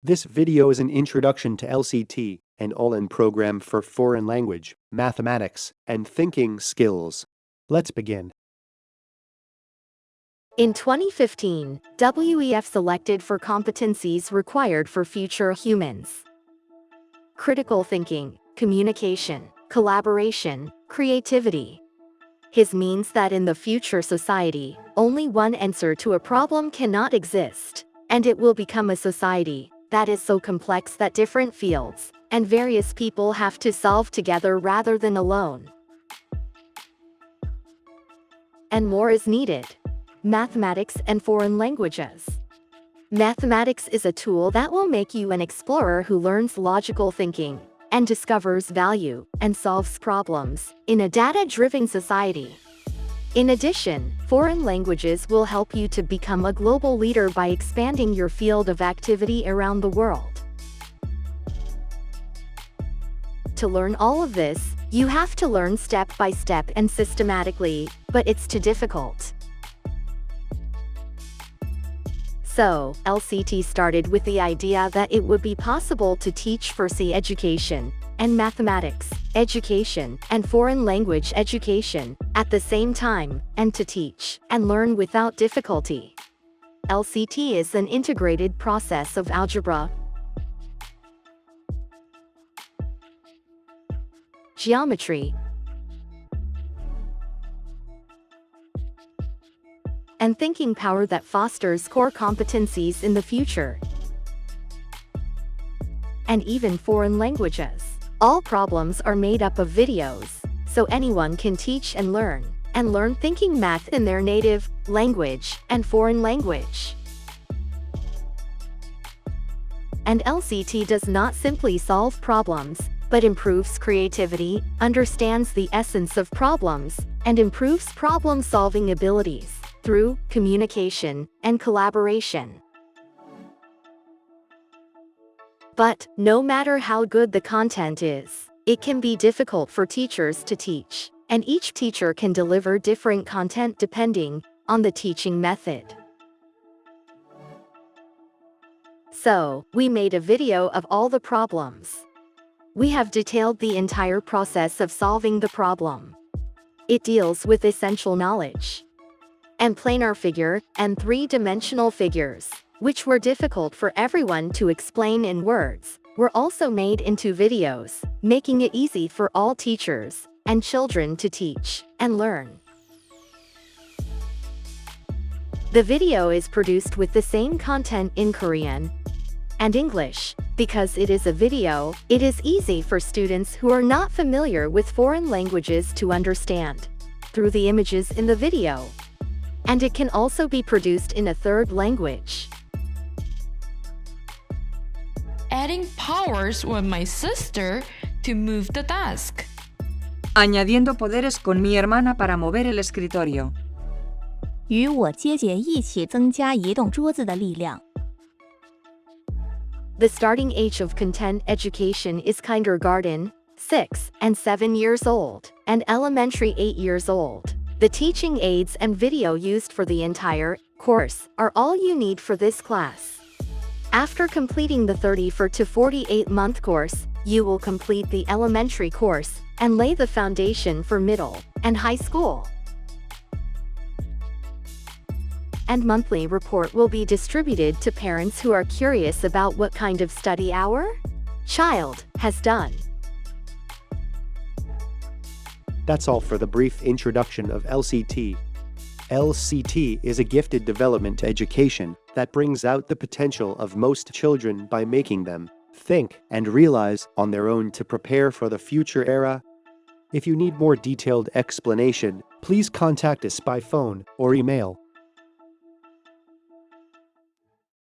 This video is an introduction to LCT, an all-in program for foreign language, mathematics, and thinking skills. Let's begin. In 2015, WEF selected for competencies required for future humans. Critical thinking, communication, collaboration, creativity. His means that in the future society, only one answer to a problem cannot exist, and it will become a society that is so complex that different fields and various people have to solve together rather than alone. And more is needed. Mathematics and foreign languages. Mathematics is a tool that will make you an explorer who learns logical thinking and discovers value and solves problems in a data-driven society. In addition, foreign languages will help you to become a global leader by expanding your field of activity around the world. To learn all of this, you have to learn step by step and systematically, but it's too difficult. So, LCT started with the idea that it would be possible to teach FRSI education, and mathematics, education, and foreign language education, at the same time, and to teach and learn without difficulty. LCT is an integrated process of algebra, geometry, and thinking power that fosters core competencies in the future. And even foreign languages. All problems are made up of videos, so anyone can teach and learn, and learn thinking math in their native language and foreign language. And LCT does not simply solve problems, but improves creativity, understands the essence of problems, and improves problem-solving abilities through communication and collaboration. But, no matter how good the content is, it can be difficult for teachers to teach, and each teacher can deliver different content depending on the teaching method. So, we made a video of all the problems. We have detailed the entire process of solving the problem. It deals with essential knowledge and planar figure, and three-dimensional figures, which were difficult for everyone to explain in words, were also made into videos, making it easy for all teachers and children to teach and learn. The video is produced with the same content in Korean and English. Because it is a video, it is easy for students who are not familiar with foreign languages to understand. Through the images in the video, and it can also be produced in a third language Adding powers with my sister to move the desk. Añadiendo poderes con mi hermana para mover el escritorio. 与我姐姐一起增加移动桌子的力量。 The starting age of content education is kindergarten, 6 and 7 years old, and elementary 8 years old. The teaching aids and video used for the entire course are all you need for this class. After completing the 34 to 48 month course, you will complete the elementary course and lay the foundation for middle and high school. And monthly report will be distributed to parents who are curious about what kind of study our child has done. That's all for the brief introduction of LCT. LCT is a gifted development education that brings out the potential of most children by making them think and realize on their own to prepare for the future era. If you need more detailed explanation, please contact us by phone or email